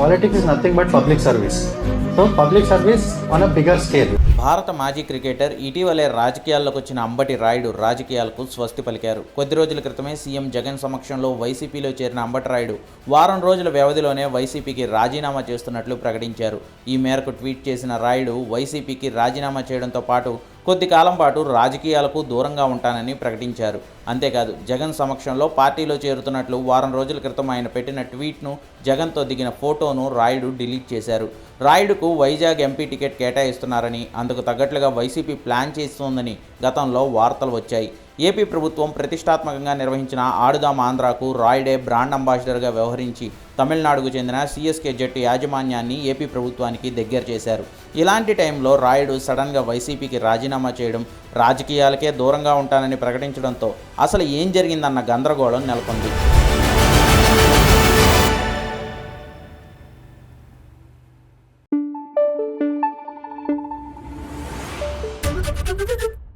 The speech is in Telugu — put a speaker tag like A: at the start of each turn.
A: Politics is nothing but public service so public service on a bigger scale
B: భారత మాజీ క్రికెటర్ ఇటీవలే రాజకీయాల్లోకి వచ్చిన అంబటి రాయుడు రాజకీయాలకు స్వస్తి పలికారు. కొద్ది రోజుల క్రితమే సీఎం జగన్ సమక్షంలో వైసీపీలో చేరిన అంబటి రాయుడు వారం రోజుల వ్యవధిలోనే వైసీపీకి రాజీనామా చేస్తున్నట్లు ప్రకటించారు. ఈ మేరకు ట్వీట్ చేసిన రాయుడు వైసీపీకి రాజీనామా చేయడంతో పాటు కొద్ది కాలం పాటు రాజకీయాలకు దూరంగా ఉంటానని ప్రకటించారు. అంతేకాదు జగన్ సమక్షంలో పార్టీలో చేరుతున్నట్లు వారం రోజుల క్రితం ఆయన పెట్టిన ట్వీట్ను జగన్తో దిగిన ఫోటోను రాయుడు డిలీట్ చేశారు. రాయుడుకు వైజాగ్ ఎంపీ టికెట్ కేటాయిస్తున్నారని అందుకు తగ్గట్లుగా వైసీపీ ప్లాన్ చేస్తోందని గతంలో వార్తలు వచ్చాయి. ఏపీ ప్రభుత్వం ప్రతిష్టాత్మకంగా నిర్వహించిన ఆడుదాం ఆంధ్రాకు రాయుడే బ్రాండ్ అంబాసిడర్గా వ్యవహరించి తమిళనాడుకు చెందిన సిఎస్కే జట్టు యాజమాన్యాన్ని ఏపీ ప్రభుత్వానికి దగ్గర చేశారు ఇలాంటి టైంలో రాయుడు సడన్గా వైసీపీకి రాజీనామా చేయడం రాజకీయాలకే దూరంగా ఉంటానని ప్రకటించడంతో అసలు ఏం జరిగిందన్న గందరగోళం నెలకొంది
C: Thank you.